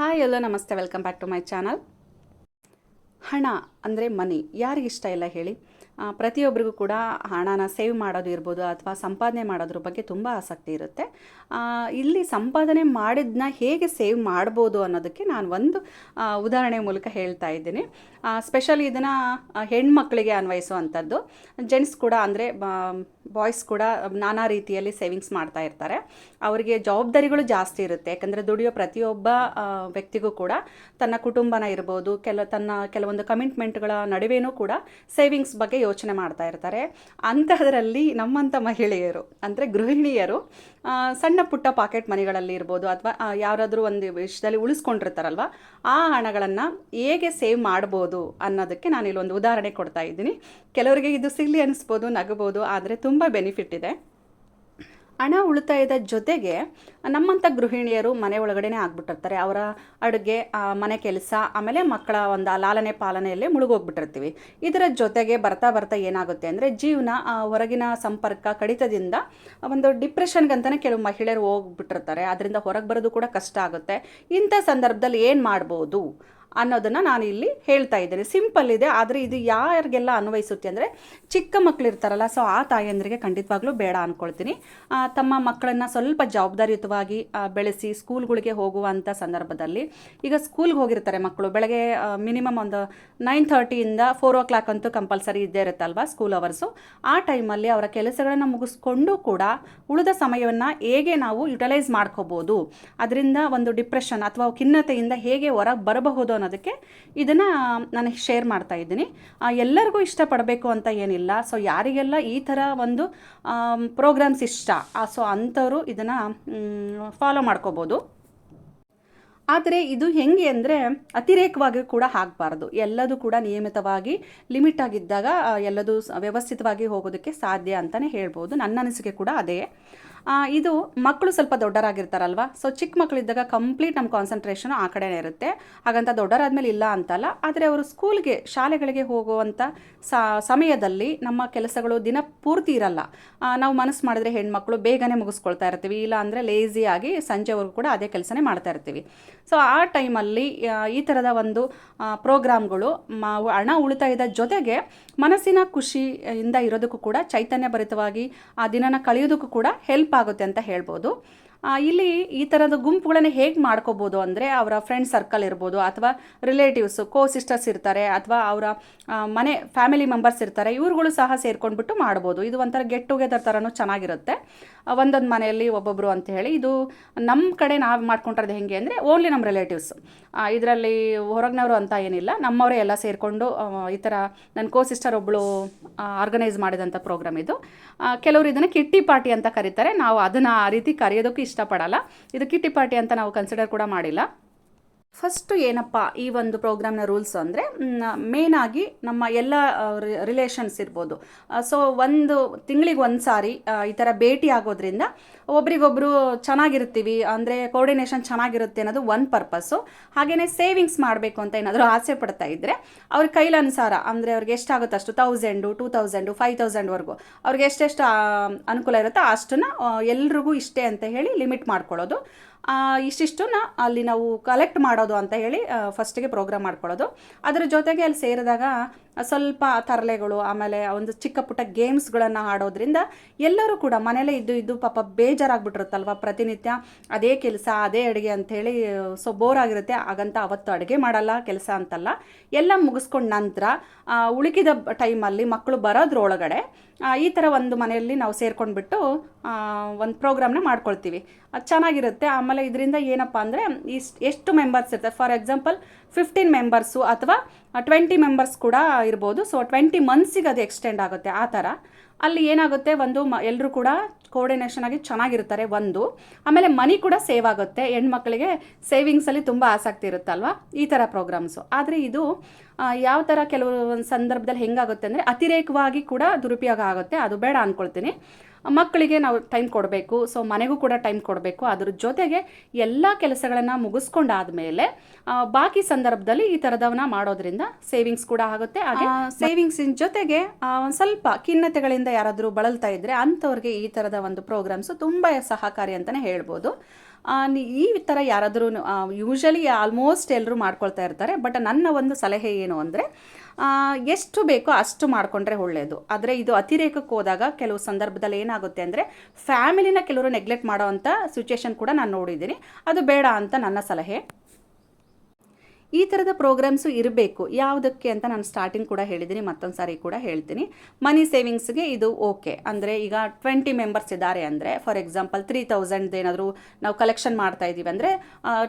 Hi ಎಲ್ಲ ನಮಸ್ತೆ. Welcome back to my channel ಹಣ ಅಂದರೆ ಮನಿ ಯಾರಿಗಿಷ್ಟ ಇಲ್ಲ ಹೇಳಿ? ಪ್ರತಿಯೊಬ್ಬರಿಗೂ ಕೂಡ ಹಣನ ಸೇವ್ ಮಾಡೋದು ಇರ್ಬೋದು ಅಥವಾ ಸಂಪಾದನೆ ಮಾಡೋದ್ರ ಬಗ್ಗೆ ತುಂಬ ಆಸಕ್ತಿ ಇರುತ್ತೆ. ಇಲ್ಲಿ ಸಂಪಾದನೆ ಮಾಡಿದ್ನ ಹೇಗೆ ಸೇವ್ ಮಾಡ್ಬೋದು ಅನ್ನೋದಕ್ಕೆ ನಾನು ಒಂದು ಉದಾಹರಣೆ ಮೂಲಕ ಹೇಳ್ತಾ ಇದ್ದೀನಿ. ಸ್ಪೆಷಲಿ ಇದನ್ನು ಹೆಣ್ಮಕ್ಳಿಗೆ ಅನ್ವಯಿಸುವಂಥದ್ದು. ಜೆಂಟ್ಸ್ ಕೂಡ ಅಂದರೆ ಬಾಯ್ಸ್ ಕೂಡ ನಾನಾ ರೀತಿಯಲ್ಲಿ ಸೇವಿಂಗ್ಸ್ ಮಾಡ್ತಾ ಇರ್ತಾರೆ. ಅವರಿಗೆ ಜವಾಬ್ದಾರಿಗಳು ಜಾಸ್ತಿ ಇರುತ್ತೆ. ಯಾಕಂದರೆ ದುಡಿಯೋ ಪ್ರತಿಯೊಬ್ಬ ವ್ಯಕ್ತಿಗೂ ಕೂಡ ತನ್ನ ಕುಟುಂಬನ ಇರ್ಬೋದು, ಕೆಲ, ತನ್ನ ಕೆಲವೊಂದು ಕಮಿಟ್ಮೆಂಟ್ಗಳ ನಡುವೆಯೂ ಕೂಡ ಸೇವಿಂಗ್ಸ್ ಬಗ್ಗೆ ಯೋಚನೆ ಮಾಡ್ತಾ ಇರ್ತಾರೆ. ಅಂತಹದರಲ್ಲಿ ನಮ್ಮಂಥ ಮಹಿಳೆಯರು, ಅಂದರೆ ಗೃಹಿಣಿಯರು ಸಣ್ಣ ಪುಟ್ಟ ಪಾಕೆಟ್ ಮನಿಗಳಲ್ಲಿ ಇರ್ಬೋದು, ಅಥವಾ ಯಾರಾದರೂ ಒಂದು ವಿಷಯದಲ್ಲಿ ಉಳಿಸ್ಕೊಂಡಿರ್ತಾರಲ್ವ, ಆ ಹಣಗಳನ್ನು ಹೇಗೆ ಸೇವ್ ಮಾಡ್ಬೋದು ಅನ್ನೋದಕ್ಕೆ ನಾನು ಇಲ್ಲೊಂದು ಉದಾಹರಣೆ ಕೊಡ್ತಾ ಇದ್ದೀನಿ. ಕೆಲವರಿಗೆ ಇದು ಸಿಲ್ಲಿ ಅನಿಸ್ಬೋದು, ನಗಬೋದು, ಆದರೆ ತುಂಬ ಬೆನಿಫಿಟ್ ಇದೆ. ಹಣ ಉಳಿತಾಯದ ಜೊತೆಗೆ ನಮ್ಮಂಥ ಗೃಹಿಣಿಯರು ಮನೆ ಒಳಗಡೆನೇ ಆಗ್ಬಿಟ್ಟಿರ್ತಾರೆ. ಅವರ ಅಡುಗೆ ಮನೆ ಕೆಲಸ, ಆಮೇಲೆ ಮಕ್ಕಳ ಒಂದು ಲಾಲನೆ ಪಾಲನೆಯಲ್ಲಿ ಮುಳುಗೋಗ್ಬಿಟ್ಟಿರ್ತೀವಿ. ಇದರ ಜೊತೆಗೆ ಬರ್ತಾ ಬರ್ತಾ ಏನಾಗುತ್ತೆ ಅಂದರೆ ಜೀವನ ಹೊರಗಿನ ಸಂಪರ್ಕ ಕಡಿತದಿಂದ ಒಂದು ಡಿಪ್ರೆಷನ್ಗಂತಲೇ ಕೆಲವು ಮಹಿಳೆಯರು ಹೋಗ್ಬಿಟ್ಟಿರ್ತಾರೆ. ಅದರಿಂದ ಹೊರಗೆ ಬರೋದು ಕೂಡ ಕಷ್ಟ ಆಗುತ್ತೆ. ಇಂಥ ಸಂದರ್ಭದಲ್ಲಿ ಏನು ಮಾಡ್ಬೋದು? ಅನ್ನೋದನ್ನು ನಾನು ಇಲ್ಲಿ ಹೇಳ್ತಾ ಇದ್ದೇನೆ. ಸಿಂಪಲ್ ಇದೆ, ಆದರೆ ಇದು ಯಾರಿಗೆಲ್ಲ ಅನ್ವಯಿಸುತ್ತೆ ಅಂದರೆ ಚಿಕ್ಕ ಮಕ್ಕಳು ಇರ್ತಾರಲ್ಲ ಸೊ ಆ ತಾಯಂದರಿಗೆ ಖಂಡಿತವಾಗ್ಲೂ ಬೇಡ ಅಂದ್ಕೊಳ್ತೀನಿ ತಮ್ಮ ಮಕ್ಕಳನ್ನು ಸ್ವಲ್ಪ ಜವಾಬ್ದಾರಿಯುತವಾಗಿ ಬೆಳೆಸಿ ಸ್ಕೂಲ್ಗಳಿಗೆ ಹೋಗುವಂಥ ಸಂದರ್ಭದಲ್ಲಿ, ಈಗ ಸ್ಕೂಲ್ಗೆ ಹೋಗಿರ್ತಾರೆ ಮಕ್ಕಳು. ಬೆಳಗ್ಗೆ ಮಿನಿಮಮ್ ಒಂದು ನೈನ್ ಥರ್ಟಿಯಿಂದ ಫೋರ್ ಓ ಕ್ಲಾಕ್ ಅಂತೂ ಕಂಪಲ್ಸರಿ ಇದ್ದೇ ಇರುತ್ತಲ್ವಾ ಸ್ಕೂಲ್ ಅವರ್ಸು ಆ ಟೈಮಲ್ಲಿ ಅವರ ಕೆಲಸಗಳನ್ನು ಮುಗಿಸ್ಕೊಂಡು ಕೂಡ ಉಳಿದ ಸಮಯವನ್ನು ಹೇಗೆ ನಾವು ಯುಟಿಲೈಸ್ ಮಾಡ್ಕೋಬೋದು, ಅದರಿಂದ ಒಂದು ಡಿಪ್ರೆಷನ್ ಅಥವಾ ಖಿನ್ನತೆಯಿಂದ ಹೇಗೆ ಹೊರಗೆ ಬರಬಹುದು ಅನ್ನೋದಕ್ಕೆ ಇದನ್ನು ನಾನು ಶೇರ್ ಮಾಡ್ತಾ ಇದ್ದೀನಿ. ಎಲ್ಲರಿಗೂ ಇಷ್ಟಪಡಬೇಕು ಅಂತ ಏನಿಲ್ಲ. ಸೊ ಯಾರಿಗೆಲ್ಲ ಈ ಥರ ಒಂದು ಪ್ರೋಗ್ರಾಮ್ಸ್ ಇಷ್ಟ ಸೊ ಅಂಥವರು ಇದನ್ನು ಫಾಲೋ ಮಾಡ್ಕೋಬೋದು. ಆದರೆ ಇದು ಹೆಂಗೆ ಅಂದರೆ ಅತಿರೇಕವಾಗಿ ಕೂಡ ಆಗಬಾರ್ದು. ಎಲ್ಲದೂ ಕೂಡ ನಿಯಮಿತವಾಗಿ, ಲಿಮಿಟ್ ಆಗಿದ್ದಾಗ ಎಲ್ಲದೂ ವ್ಯವಸ್ಥಿತವಾಗಿ ಹೋಗೋದಕ್ಕೆ ಸಾಧ್ಯ ಅಂತಲೇ ಹೇಳ್ಬೋದು. ನನ್ನ ಅನಿಸಿಕೆ ಕೂಡ ಅದೇ. ಇದು ಮಕ್ಕಳು ಸ್ವಲ್ಪ ದೊಡ್ಡರಾಗಿರ್ತಾರಲ್ವ? ಸೊ ಚಿಕ್ಕ ಮಕ್ಕಳಿದ್ದಾಗ ಕಂಪ್ಲೀಟ್ ನಮ್ಮ ಕಾನ್ಸಂಟ್ರೇಷನ್ ಆ ಕಡೆನೇ ಇರುತ್ತೆ. ಹಾಗಂತ ದೊಡ್ಡರಾದ್ಮೇಲೆ ಇಲ್ಲ ಅಂತಲ್ಲ. ಆದರೆ ಅವರು ಸ್ಕೂಲ್ಗೆ ಶಾಲೆಗಳಿಗೆ ಹೋಗುವಂಥ ಸಮಯದಲ್ಲಿ ನಮ್ಮ ಕೆಲಸಗಳು ದಿನ ಪೂರ್ತಿ ಇರಲ್ಲ. ನಾವು ಮನಸ್ಸು ಮಾಡಿದ್ರೆ ಹೆಣ್ಮಕ್ಳು ಬೇಗನೆ ಮುಗಿಸ್ಕೊಳ್ತಾ ಇರ್ತೀವಿ. ಇಲ್ಲ ಅಂದರೆ ಲೇಸಿಯಾಗಿ ಸಂಜೆವರೆಗೂ ಕೂಡ ಅದೇ ಕೆಲಸನೇ ಮಾಡ್ತಾ ಇರ್ತೀವಿ. ಸೊ ಆ ಟೈಮಲ್ಲಿ ಈ ಥರದ ಒಂದು ಪ್ರೋಗ್ರಾಮ್ಗಳು ಹಣ ಉಳಿತಾಯದ ಜೊತೆಗೆ ಮನಸ್ಸಿನ ಖುಷಿಯಿಂದ ಇರೋದಕ್ಕೂ ಕೂಡ ಚೈತನ್ಯ ಭರಿತವಾಗಿ ಆ ದಿನನ ಕಳೆಯೋದಕ್ಕೂ ಕೂಡ ಹೆಲ್ಪ್ ಆಗುತ್ತೆ ಅಂತ ಹೇಳ್ಬೋದು. ಇಲ್ಲಿ ಈ ಥರದ ಗುಂಪುಗಳನ್ನು ಹೇಗೆ ಮಾಡ್ಕೋಬೋದು ಅಂದರೆ ಅವರ ಫ್ರೆಂಡ್ ಸರ್ಕಲ್ ಇರ್ಬೋದು ಅಥವಾ ರಿಲೇಟಿವ್ಸು ಕೋ ಸಿಸ್ಟರ್ಸ್ ಇರ್ತಾರೆ ಅಥವಾ ಅವರ ಮನೆ ಫ್ಯಾಮಿಲಿ ಮೆಂಬರ್ಸ್ ಇರ್ತಾರೆ, ಇವ್ರುಗಳು ಸಹ ಸೇರ್ಕೊಂಡ್ಬಿಟ್ಟು ಮಾಡ್ಬೋದು. ಇದು ಒಂಥರ ಗೆಟ್ ಟುಗೆದರ್ ಥರನೂ ಚೆನ್ನಾಗಿರುತ್ತೆ. ಒಂದೊಂದು ಮನೆಯಲ್ಲಿ ಒಬ್ಬೊಬ್ಬರು ಅಂತ ಹೇಳಿ, ಇದು ನಮ್ಮ ಕಡೆ ನಾವು ಮಾಡ್ಕೊಂಡಿರೋದು ಹೆಂಗೆ ಅಂದರೆ ಓನ್ಲಿ ನಮ್ಮ ರಿಲೇಟಿವ್ಸ್ ಇದರಲ್ಲಿ ಹೊರಗಿನವರು ಅಂತ ಏನಿಲ್ಲ, ನಮ್ಮವರೇ ಎಲ್ಲ ಸೇರಿಕೊಂಡು ಈ ಥರ ನನ್ನ ಕೋ ಸಿಸ್ಟರ್ ಒಬ್ಬಳು ಆರ್ಗನೈಸ್ ಮಾಡಿದಂಥ ಪ್ರೋಗ್ರಾಮ್ ಇದು. ಕೆಲವರು ಇದನ್ನು ಕಿಟ್ಟಿ ಪಾರ್ಟಿ ಅಂತ ಕರೀತಾರೆ. ನಾವು ಅದನ್ನು ಆ ರೀತಿ ಕರೆಯೋದಕ್ಕೂ ಇಷ್ಟಪಡಲ್ಲ. ಇದು ಕಿಟ್ಟಿ ಪಾರ್ಟಿ ಅಂತ ನಾವು ಕನ್ಸಿಡರ್ ಕೂಡ ಮಾಡಿಲ್ಲ. ಫಸ್ಟು ಏನಪ್ಪ ಈ ಒಂದು ಪ್ರೋಗ್ರಾಮ್ನ ರೂಲ್ಸ್ ಅಂದರೆ ಆಗಿ ನಮ್ಮ ಎಲ್ಲ ರಿಲೇಷನ್ಸ್ ಇರ್ಬೋದು. ಸೊ ಒಂದು ತಿಂಗಳಿಗೆ ಒಂದು ಸಾರಿ ಈ ಥರ ಭೇಟಿ ಆಗೋದ್ರಿಂದ ಒಬ್ರಿಗೊಬ್ರು ಚೆನ್ನಾಗಿರ್ತೀವಿ, ಅಂದರೆ ಕೋರ್ಡಿನೇಷನ್ ಚೆನ್ನಾಗಿರುತ್ತೆ ಅನ್ನೋದು ಒಂದು ಪರ್ಪಸ್ಸು ಹಾಗೆಯೇ ಸೇವಿಂಗ್ಸ್ ಮಾಡಬೇಕು ಅಂತ ಏನಾದರೂ ಆಸೆ ಪಡ್ತಾ ಇದ್ದರೆ ಅವ್ರ ಕೈಲನುಸಾರ, ಅಂದರೆ ಅವ್ರಿಗೆ ಎಷ್ಟಾಗುತ್ತೆ ಅಷ್ಟು ತೌಸಂಡು ಟೂ ತೌಸಂಡು ಫೈವ್ ತೌಸಂಡ್ವರೆಗೂ ಅವ್ರಿಗೆ ಎಷ್ಟೆಷ್ಟು ಅನುಕೂಲ ಇರುತ್ತೋ ಅಷ್ಟನ್ನು ಎಲ್ರಿಗೂ ಇಷ್ಟೇ ಅಂತ ಹೇಳಿ ಲಿಮಿಟ್ ಮಾಡ್ಕೊಳ್ಳೋದು. ಇಷ್ಟಿಷ್ಟನ್ನ ಅಲ್ಲಿ ನಾವು ಕಲೆಕ್ಟ್ ಮಾಡೋದು ಅಂತ ಹೇಳಿ ಫಸ್ಟಿಗೆ ಪ್ರೋಗ್ರಾಮ್ ಮಾಡ್ಕೊಳ್ಳೋದು. ಅದರ ಜೊತೆಗೆ ಅಲ್ಲಿ ಸೇರಿದಾಗ ಸ್ವಲ್ಪ ತರಲೆಗಳು, ಆಮೇಲೆ ಒಂದು ಚಿಕ್ಕ ಪುಟ್ಟ ಗೇಮ್ಸ್ಗಳನ್ನು ಆಡೋದ್ರಿಂದ ಎಲ್ಲರೂ ಕೂಡ ಮನೇಲೇ ಇದ್ದು ಇದ್ದು ಪಾಪ ಬೇಜಾರಾಗ್ಬಿಟ್ಟಿರುತ್ತಲ್ವ ಪ್ರತಿನಿತ್ಯ? ಅದೇ ಕೆಲಸ, ಅದೇ ಅಡುಗೆ ಅಂಥೇಳಿ ಸೊ ಬೋರ್ ಆಗಿರುತ್ತೆ. ಹಾಗಂತ ಅವತ್ತು ಅಡುಗೆ ಮಾಡಲ್ಲ, ಕೆಲಸ ಅಂತಲ್ಲ. ಎಲ್ಲ ಮುಗಿಸ್ಕೊಂಡ ನಂತರ ಉಳಿಕಿದ ಟೈಮಲ್ಲಿ ಮಕ್ಕಳು ಬರೋದ್ರೊಳಗಡೆ ಈ ಥರ ಒಂದು ಮನೆಯಲ್ಲಿ ನಾವು ಸೇರ್ಕೊಂಡ್ಬಿಟ್ಟು ಒಂದು ಪ್ರೋಗ್ರಾಮ್ನ ಮಾಡ್ಕೊಳ್ತೀವಿ. ಅದು ಚೆನ್ನಾಗಿರುತ್ತೆ. ಆಮೇಲೆ ಇದರಿಂದ ಏನಪ್ಪ ಅಂದರೆ ಇಷ್ಟು, ಎಷ್ಟು ಮೆಂಬರ್ಸ್ ಇರ್ತಾರೆ? ಫಾರ್ ಎಕ್ಸಾಂಪಲ್ ಫಿಫ್ಟೀನ್ ಮೆಂಬರ್ಸು ಅಥವಾ ಟ್ವೆಂಟಿ ಮೆಂಬರ್ಸ್ ಕೂಡ ಇರ್ಬೋದು. ಸೊ ಟ್ವೆಂಟಿ ಮಂತ್ಸಿಗೆ ಅದು ಎಕ್ಸ್ಟೆಂಡ್ ಆಗುತ್ತೆ ಆ ಥರ. ಅಲ್ಲಿ ಏನಾಗುತ್ತೆ? ಒಂದು ಮ ಎಲ್ಲರೂ ಕೂಡ ಕೋರ್ಡಿನೇಷನ್ ಆಗಿ ಚೆನ್ನಾಗಿರ್ತಾರೆ ಒಂದು. ಆಮೇಲೆ ಮನಿ ಕೂಡ ಸೇವ್ ಆಗುತ್ತೆ. ಹೆಣ್ಮಕ್ಳಿಗೆ ಸೇವಿಂಗ್ಸಲ್ಲಿ ತುಂಬ ಆಸಕ್ತಿ ಇರುತ್ತಲ್ವ? ಈ ಥರ ಪ್ರೋಗ್ರಾಮ್ಸು ಆದರೆ ಇದು ಯಾವ ಥರ ಕೆಲವು ಸಂದರ್ಭದಲ್ಲಿ ಹೆಂಗಾಗುತ್ತೆ ಅಂದರೆ ಅತಿರೇಕವಾಗಿ ಕೂಡ ದುರುಪಯೋಗ ಆಗುತ್ತೆ. ಅದು ಬೇಡ ಅಂದ್ಕೊಳ್ತೀನಿ ಮಕ್ಕಳಿಗೆ ನಾವು ಟೈಮ್ ಕೊಡಬೇಕು. ಸೊ ಮನೆಗೂ ಕೂಡ ಟೈಮ್ ಕೊಡಬೇಕು. ಅದ್ರ ಜೊತೆಗೆ ಎಲ್ಲ ಕೆಲಸಗಳನ್ನು ಮುಗಿಸ್ಕೊಂಡಾದ್ಮೇಲೆ ಮೇಲೆ ಬಾಕಿ ಸಂದರ್ಭದಲ್ಲಿ ಈ ಥರದವನ್ನ ಮಾಡೋದ್ರಿಂದ ಸೇವಿಂಗ್ಸ್ ಕೂಡ ಆಗುತ್ತೆ. ಹಾಗೆ ಸೇವಿಂಗ್ಸಿನ ಜೊತೆಗೆ ಸ್ವಲ್ಪ ಖಿನ್ನತೆಗಳಿಂದ ಯಾರಾದರೂ ಬಳಲ್ತಾ ಇದ್ದರೆ ಅಂಥವ್ರಿಗೆ ಈ ಥರದ ಒಂದು ಪ್ರೋಗ್ರಾಮ್ಸು ತುಂಬ ಸಹಕಾರಿ ಅಂತಲೇ ಹೇಳ್ಬೋದು. ಈ ಥರ ಯಾರಾದರೂ ಯೂಶಲಿ ಆಲ್ಮೋಸ್ಟ್ ಎಲ್ಲರೂ ಮಾಡ್ಕೊಳ್ತಾ ಇರ್ತಾರೆ ಬಟ್ ನನ್ನ ಒಂದು ಸಲಹೆ ಏನು ಅಂದರೆ ಎಷ್ಟು ಬೇಕೋ ಅಷ್ಟು ಮಾಡಿಕೊಂಡ್ರೆ ಒಳ್ಳೆಯದು ಆದರೆ ಇದು ಅತಿರೇಕಕ್ಕೆ ಹೋದಾಗ ಕೆಲವು ಸಂದರ್ಭದಲ್ಲಿ ಏನಾಗುತ್ತೆ ಅಂದರೆ ಫ್ಯಾಮಿಲಿನ ಕೆಲವರು ನೆಗ್ಲೆಕ್ಟ್ ಮಾಡೋವಂಥ ಸಿಚುಯೇಷನ್ ಕೂಡ ನಾನು ನೋಡಿದ್ದೀನಿ. ಅದು ಬೇಡ ಅಂತ ನನ್ನ ಸಲಹೆ. ಈ ಥರದ ಪ್ರೋಗ್ರಾಮ್ಸು ಇರಬೇಕು. ಯಾವುದಕ್ಕೆ ಅಂತ ನಾನು ಸ್ಟಾರ್ಟಿಂಗ್ ಕೂಡ ಹೇಳಿದ್ದೀನಿ ಮತ್ತೊಂದು ಸಾರಿ ಕೂಡ ಹೇಳ್ತೀನಿ. ಮನಿ ಸೇವಿಂಗ್ಸ್ಗೆ ಇದು ಓಕೆ ಅಂದರೆ ಈಗ ಟ್ವೆಂಟಿ ಮೆಂಬರ್ಸ್ ಇದ್ದಾರೆ ಅಂದರೆ ಫಾರ್ ಎಕ್ಸಾಂಪಲ್ ತ್ರೀ ತೌಸಂಡ್ ಏನಾದರೂ ನಾವು ಕಲೆಕ್ಷನ್ ಮಾಡ್ತಾ ಇದ್ದೀವಿ ಅಂದರೆ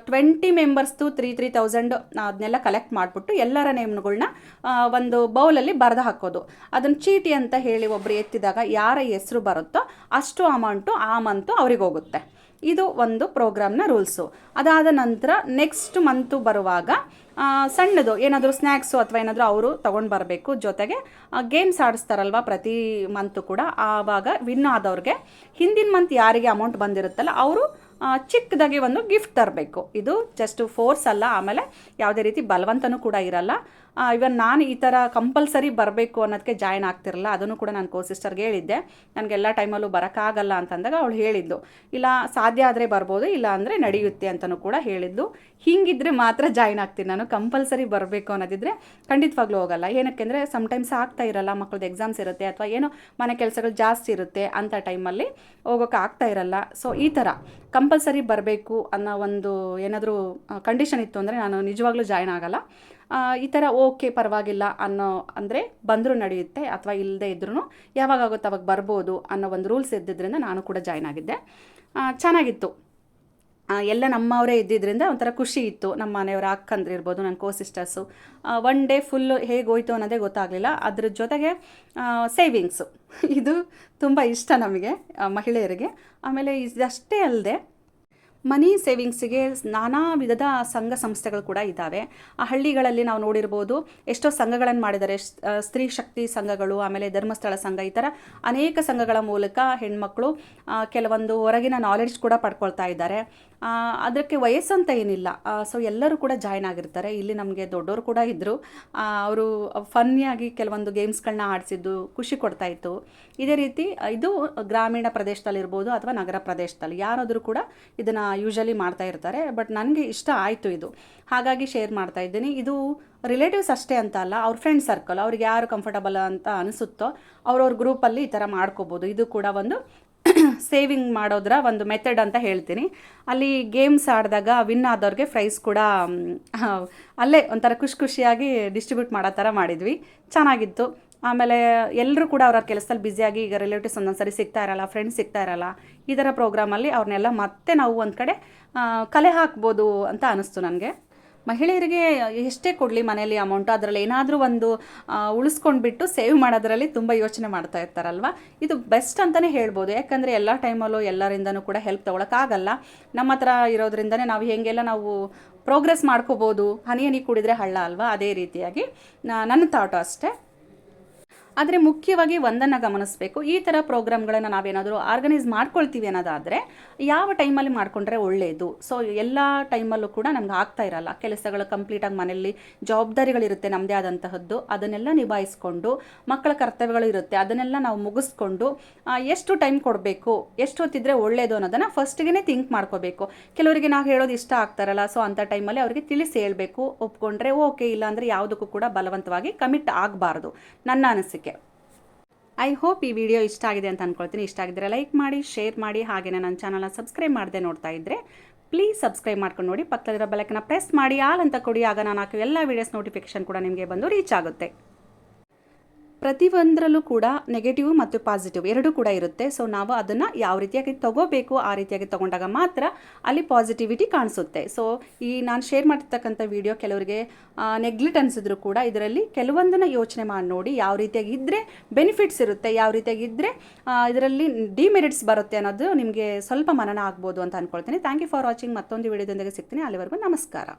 ಟ್ವೆಂಟಿ ಮೆಂಬರ್ಸ್ದು ತ್ರೀ ತ್ರೀ ತೌಸಂಡ್ ಅದನ್ನೆಲ್ಲ ಕಲೆಕ್ಟ್ ಮಾಡಿಬಿಟ್ಟು ಎಲ್ಲರ ನೇಮ್ಗಳನ್ನ ಒಂದು ಬೌಲಲ್ಲಿ ಬರೆದು ಹಾಕೋದು. ಅದನ್ನು ಚೀಟಿ ಅಂತ ಹೇಳಿ ಒಬ್ಬರು ಎತ್ತಿದಾಗ ಯಾರ ಹೆಸರು ಬರುತ್ತೋ ಅಷ್ಟು ಅಮೌಂಟು ಆ ಮಂತು ಅವ್ರಿಗೆ ಹೋಗುತ್ತೆ. ಇದು ಒಂದು ಪ್ರೋಗ್ರಾಮ್ನ ರೂಲ್ಸು. ಅದಾದ ನಂತರ ನೆಕ್ಸ್ಟ್ ಮಂತು ಬರುವಾಗ ಸಣ್ಣದು, ಏನಾದರೂ ಸ್ನ್ಯಾಕ್ಸು ಅಥವಾ ಏನಾದರೂ ಅವರು ತೊಗೊಂಡು ಬರಬೇಕು ಜೊತೆಗೆ ಗೇಮ್ಸ್ ಆಡಿಸ್ತಾರಲ್ವ ಪ್ರತಿ ಮಂತು ಕೂಡ, ಆವಾಗ ವಿನ್ ಆದವ್ರಿಗೆ. ಹಿಂದಿನ ಮಂತ್ ಯಾರಿಗೆ ಅಮೌಂಟ್ ಬಂದಿರುತ್ತಲ್ಲ, ಅವರು ಚಿಕ್ಕದಾಗಿ ಒಂದು ಗಿಫ್ಟ್ ತರಬೇಕು. ಇದು ಜಸ್ಟ್ ಫೋರ್ಸ್ ಅಲ್ಲ, ಆಮೇಲೆ ಯಾವುದೇ ರೀತಿ ಬಲವಂತನೂ ಕೂಡ ಇರಲ್ಲ. ಇವನ್ ನಾನು ಈ ಥರ ಕಂಪಲ್ಸರಿ ಬರಬೇಕು ಅನ್ನೋದಕ್ಕೆ ಜಾಯ್ನ್ ಆಗ್ತಿರಲ್ಲ ಅದನ್ನು ಕೂಡ ನಾನು ಕೋ ಸಿಸ್ಟರ್ಗೆ ಹೇಳಿದ್ದೆ. ನನಗೆಲ್ಲ ಟೈಮಲ್ಲೂ ಬರೋಕ್ಕಾಗಲ್ಲ ಅಂತಂದಾಗ ಅವಳು ಹೇಳಿದ್ಲು ಇಲ್ಲ, ಸಾಧ್ಯ ಆದರೆ ಬರ್ಬೋದು, ಇಲ್ಲ ಅಂದರೆ ನಡೆಯುತ್ತೆ ಅಂತಲೂ ಕೂಡ ಹೇಳಿದ್ಲು ಹಿಂಗಿದ್ರೆ ಮಾತ್ರ ಜಾಯ್ನ್ ಆಗ್ತೀನಿ. ನಾನು ಕಂಪಲ್ಸರಿ ಬರಬೇಕು ಅನ್ನೋದಿದ್ರೆ ಖಂಡಿತವಾಗ್ಲೂ ಹೋಗಲ್ಲ. ಏನಕ್ಕೆ ಅಂದರೆ ಸಮ್ಟೈಮ್ಸ್ ಆಗ್ತಾ ಇರಲ್ಲ. ಮಕ್ಕಳದ್ದು ಎಕ್ಸಾಮ್ಸ್ ಇರುತ್ತೆ ಅಥವಾ ಏನೋ ಮನೆ ಕೆಲಸಗಳು ಜಾಸ್ತಿ ಇರುತ್ತೆ ಅಂಥ ಟೈಮಲ್ಲಿ ಹೋಗೋಕೆ ಆಗ್ತಾ ಇರಲ್ಲ. ಸೊ ಈ ಥರ ಕಂಪಲ್ಸರಿ ಬರಬೇಕು ಅನ್ನೋ ಒಂದು ಏನಾದರೂ ಕಂಡೀಷನ್ ಇತ್ತು ಅಂದರೆ ನಾನು ನಿಜವಾಗ್ಲೂ ಜಾಯ್ನ್ ಆಗಲ್ಲ. ಈ ಥರ ಓಕೆ ಪರವಾಗಿಲ್ಲ ಅನ್ನೋ, ಅಂದರೆ ಬಂದರೂ ನಡೆಯುತ್ತೆ ಅಥವಾ ಇಲ್ಲದೆ ಇದ್ರೂ ಯಾವಾಗ ಆಗುತ್ತೆ ಅವಾಗ ಬರ್ಬೋದು ಅನ್ನೋ ಒಂದು ರೂಲ್ಸ್ ಇದ್ದಿದ್ದರಿಂದ ನಾನು ಕೂಡ ಜಾಯ್ನ್ ಆಗಿದ್ದೆ. ಚೆನ್ನಾಗಿತ್ತು. ಎಲ್ಲ ನಮ್ಮವರೇ ಇದ್ದಿದ್ದರಿಂದ ಒಂಥರ ಖುಷಿ ಇತ್ತು. ನಮ್ಮ ಮನೆಯವರ ಅಕ್ಕಂದ್ರೆ ಇರ್ಬೋದು, ನನ್ನ co sisters one day full ಹೋಯ್ತು ಅನ್ನೋದೇ ಗೊತ್ತಾಗಲಿಲ್ಲ. ಅದ್ರ ಜೊತೆಗೆ ಸೇವಿಂಗ್ಸು ಇದು ತುಂಬ ಇಷ್ಟ ನಮಗೆ ಮಹಿಳೆಯರಿಗೆ. ಆಮೇಲೆ ಇದಷ್ಟೇ ಅಲ್ಲದೆ ಮನಿ ಸೇವಿಂಗ್ಸಿಗೆ ನಾನಾ ವಿಧದ ಸಂಘ ಸಂಸ್ಥೆಗಳು ಕೂಡ ಇದ್ದಾವೆ. ಆ ಹಳ್ಳಿಗಳಲ್ಲಿ ನಾವು ನೋಡಿರ್ಬೋದು ಎಷ್ಟೋ ಸಂಘಗಳನ್ನು ಮಾಡಿದ್ದಾರೆ. ಸ್ತ್ರೀ ಶಕ್ತಿ ಸಂಘಗಳು, ಆಮೇಲೆ ಧರ್ಮಸ್ಥಳ ಸಂಘ ಈ ಥರ ಅನೇಕ ಸಂಘಗಳ ಮೂಲಕ ಹೆಣ್ಮಕ್ಳು ಕೆಲವೊಂದು ಹೊರಗಿನ ನಾಲೆಡ್ಜ್ ಕೂಡ ಪಡ್ಕೊಳ್ತಾ ಇದ್ದಾರೆ. ಅದಕ್ಕೆ ವಯಸ್ಸಂತ ಏನಿಲ್ಲ. ಸೊ ಎಲ್ಲರೂ ಕೂಡ ಜಾಯ್ನ್ ಆಗಿರ್ತಾರೆ. ಇಲ್ಲಿ ನಮಗೆ ದೊಡ್ಡವರು ಕೂಡ ಇದ್ದರು ಅವರು ಫನ್ನಿಯಾಗಿ ಕೆಲವೊಂದು ಗೇಮ್ಸ್ಗಳನ್ನ ಆಡಿಸಿದ್ದು, ಖುಷಿ ಕೊಡ್ತಾ ಇತ್ತು. ಇದೇ ರೀತಿ ಇದು ಗ್ರಾಮೀಣ ಪ್ರದೇಶದಲ್ಲಿರ್ಬೋದು ಅಥವಾ ನಗರ ಪ್ರದೇಶದಲ್ಲಿ ಯಾರಾದರೂ ಕೂಡ ಇದನ್ನು ಯೂಶಲಿ ಮಾಡ್ತಾ ಇರ್ತಾರೆ ಬಟ್ ನನಗೆ ಇಷ್ಟ ಆಯಿತು ಇದು. ಹಾಗಾಗಿ ಶೇರ್ ಮಾಡ್ತಾ ಇದ್ದೀನಿ. ಇದು ರಿಲೇಟಿವ್ಸ್ ಅಷ್ಟೇ ಅಂತ ಅಲ್ಲ, ಅವ್ರ ಫ್ರೆಂಡ್ ಸರ್ಕಲ್ ಅವ್ರಿಗೆ ಯಾರು ಕಂಫರ್ಟಬಲ್ ಅಂತ ಅನಿಸುತ್ತೋ ಅವ್ರವ್ರ ಗ್ರೂಪಲ್ಲಿ ಈ ಥರ ಮಾಡ್ಕೋಬೋದು. ಇದು ಕೂಡ ಒಂದು ಸೇವಿಂಗ್ ಮಾಡೋದ್ರ ಒಂದು ಮೆಥಡ್ ಅಂತ ಹೇಳ್ತೀನಿ. ಅಲ್ಲಿ ಗೇಮ್ಸ್ ಆಡಿದಾಗ ವಿನ್ ಆದವ್ರಿಗೆ ಪ್ರೈಸ್ ಕೂಡ ಅಲ್ಲೇ ಒಂಥರ ಖುಷಿ ಖುಷಿಯಾಗಿ ಡಿಸ್ಟ್ರಿಬ್ಯೂಟ್ ಮಾಡೋ ಥರ ಮಾಡಿದ್ವಿ. ಚೆನ್ನಾಗಿತ್ತು. ಆಮೇಲೆ ಎಲ್ಲರೂ ಕೂಡ ಅವ್ರ ಕೆಲಸದಲ್ಲಿ ಬ್ಯುಸಿಯಾಗಿ ಈಗ ರಿಲೇಟಿವ್ಸ್ ಒಂದೊಂದ್ಸರಿ ಸಿಗ್ತಾ ಇರಲ್ಲ ಫ್ರೆಂಡ್ಸ್ ಸಿಗ್ತಾ ಇರಲ್ಲ, ಈ ಥರ ಪ್ರೋಗ್ರಾಮಲ್ಲಿ ಅವ್ರನ್ನೆಲ್ಲ ಮತ್ತೆ ನಾವು ಒಂದು ಕಡೆ ಕಲೆ ಹಾಕ್ಬೋದು ಅಂತ ಅನಿಸ್ತು ನನಗೆ. ಮಹಿಳೆಯರಿಗೆ ಎಷ್ಟೇ ಕೊಡಲಿ ಮನೆಯಲ್ಲಿ ಅಮೌಂಟು ಅದರಲ್ಲಿ ಏನಾದರೂ ಒಂದು ಉಳಿಸ್ಕೊಂಡ್ಬಿಟ್ಟು ಸೇವ್ ಮಾಡೋದ್ರಲ್ಲಿ ತುಂಬ ಯೋಚನೆ ಮಾಡ್ತಾ ಇರ್ತಾರಲ್ವ? ಇದು ಬೆಸ್ಟ್ ಅಂತಲೇ ಹೇಳ್ಬೋದು. ಯಾಕಂದರೆ ಎಲ್ಲ ಟೈಮಲ್ಲೂ ಎಲ್ಲರಿಂದನೂ ಕೂಡ ಹೆಲ್ಪ್ ತೊಗೊಳಕ್ಕಾಗಲ್ಲ. ನಮ್ಮ ಹತ್ರ ಇರೋದ್ರಿಂದನೇ ನಾವು ಹೇಗೆಲ್ಲ ನಾವು ಪ್ರೋಗ್ರೆಸ್ ಮಾಡ್ಕೋಬೋದು. ಹನಿ ಹನಿ ಕುಡಿದ್ರೆ ಹಳ್ಳ ಅಲ್ವಾ? ಅದೇ ರೀತಿಯಾಗಿ ನನ್ನ ಥಾಟು ಅಷ್ಟೇ. ಆದರೆ ಮುಖ್ಯವಾಗಿ ಒಂದನ್ನು ಗಮನಿಸಬೇಕು. ಈ ಥರ ಪ್ರೋಗ್ರಾಮ್ಗಳನ್ನು ನಾವೇನಾದರೂ ಆರ್ಗನೈಸ್ ಮಾಡ್ಕೊಳ್ತೀವಿ ಅನ್ನೋದಾದರೆ ಯಾವ ಟೈಮಲ್ಲಿ ಮಾಡಿಕೊಂಡ್ರೆ ಒಳ್ಳೆಯದು ಸೊ ಎಲ್ಲ ಟೈಮಲ್ಲೂ ಕೂಡ ನಮ್ಗೆ ಆಗ್ತಾ ಇರಲ್ಲ. ಕೆಲಸಗಳು ಕಂಪ್ಲೀಟಾಗಿ ಮನೆಯಲ್ಲಿ ಜವಾಬ್ದಾರಿಗಳಿರುತ್ತೆ ನಮ್ಮದೇ ಆದಂತಹದ್ದು. ಅದನ್ನೆಲ್ಲ ನಿಭಾಯಿಸ್ಕೊಂಡು ಮಕ್ಕಳ ಕರ್ತವ್ಯಗಳು ಇರುತ್ತೆ. ಅದನ್ನೆಲ್ಲ ನಾವು ಮುಗಿಸ್ಕೊಂಡು ಎಷ್ಟು ಟೈಮ್ ಕೊಡಬೇಕು? ಎಷ್ಟು ಹೊತ್ತಿದ್ರೆ ಒಳ್ಳೆಯದು ಅನ್ನೋದನ್ನು ಫಸ್ಟಿಗೆ ಥಿಂಕ್ ಮಾಡ್ಕೋಬೇಕು. ಕೆಲವರಿಗೆ ನಾವು ಹೇಳೋದು ಇಷ್ಟ ಆಗ್ತಾರಲ್ಲ ಸೊ ಅಂಥ ಟೈಮಲ್ಲಿ ಅವರಿಗೆ ತಿಳಿಸಿ ಹೇಳಬೇಕು. ಒಪ್ಕೊಂಡ್ರೆ ಓಕೆ, ಇಲ್ಲಾಂದರೆ ಯಾವುದಕ್ಕೂ ಕೂಡ ಬಲವಂತವಾಗಿ ಕಮಿಟ್ ಆಗಬಾರ್ದು. ನನ್ನ ಅನಿಸಿಕೆ. ಐ ಹೋಪ್ ಈ ವಿಡಿಯೋ ಇಷ್ಟ ಆಗಿದೆ ಅಂತ ಅಂದ್ಕೊಳ್ತೀನಿ ಇಷ್ಟ ಆಗಿದ್ರೆ ಲೈಕ್ ಮಾಡಿ, ಶೇರ್ ಮಾಡಿ ಹಾಗೆಯೇ ನನ್ನ ಚಾನಲ್ನ ಸಬ್ಸ್ಕ್ರೈಬ್ ಮಾಡದೆ ನೋಡ್ತಾ ಇದ್ದರೆ ಪ್ಲೀಸ್ ಸಬ್ಸ್ಕ್ರೈಬ್ ಮಾಡ್ಕೊಂಡು ನೋಡಿ. ಪಕ್ಕದಲ್ಲಿರೋ ಬೆಲಕನ್ನ ಪ್ರೆಸ್ ಮಾಡಿ, ಆಲ್ ಅಂತ ಕೊಡಿ. ಆಗ ನಾನು ಹಾಕೋ ಎಲ್ಲ ವೀಡಿಯೋಸ್ ನೋಟಿಫಿಕೇಶನ್ ಕೂಡ ನಿಮಗೆ ಬಂದು ರೀಚ್ ಆಗುತ್ತೆ. ಪ್ರತಿಯೊಂದರಲ್ಲೂ ಕೂಡ ನೆಗೆಟಿವ್ ಮತ್ತು ಪಾಸಿಟಿವ್ ಎರಡೂ ಕೂಡ ಇರುತ್ತೆ. ಸೊ ನಾವು ಅದನ್ನು ಯಾವ ರೀತಿಯಾಗಿ ತಗೋಬೇಕು, ಆ ರೀತಿಯಾಗಿ ತಗೊಂಡಾಗ ಮಾತ್ರ ಅಲ್ಲಿ ಪಾಸಿಟಿವಿಟಿ ಕಾಣಿಸುತ್ತೆ. ಸೊ ಈ ನಾನು ಶೇರ್ ಮಾಡ್ತಿರ್ತಕ್ಕಂಥ ವಿಡಿಯೋ ಕೆಲವರಿಗೆ ನೆಗ್ಲೆಟ್ ಅನಿಸಿದ್ರು ಕೂಡ ಇದರಲ್ಲಿ ಕೆಲವೊಂದನ್ನು ಯೋಚನೆ ಮಾಡಿ ನೋಡಿ ಯಾವ ರೀತಿಯಾಗಿ ಇದ್ದರೆ ಬೆನಿಫಿಟ್ಸ್ ಇರುತ್ತೆ, ಯಾವ ರೀತಿಯಾಗಿ ಇದ್ದರೆ ಇದರಲ್ಲಿ ಡಿಮೆರಿಟ್ಸ್ ಬರುತ್ತೆ ಅನ್ನೋದು ನಿಮಗೆ ಸ್ವಲ್ಪ ಮನನ ಆಗ್ಬೋದು ಅಂತ ಅಂದ್ಕೊಳ್ತೀನಿ ಥ್ಯಾಂಕ್ ಯು ಫಾರ್ ವಾಚಿಂಗ್ ಮತ್ತೊಂದು ವಿಡಿಯೋದೊಂದಿಗೆ ಸಿಗ್ತೀನಿ. ಅಲ್ಲಿವರೆಗೂ ನಮಸ್ಕಾರ.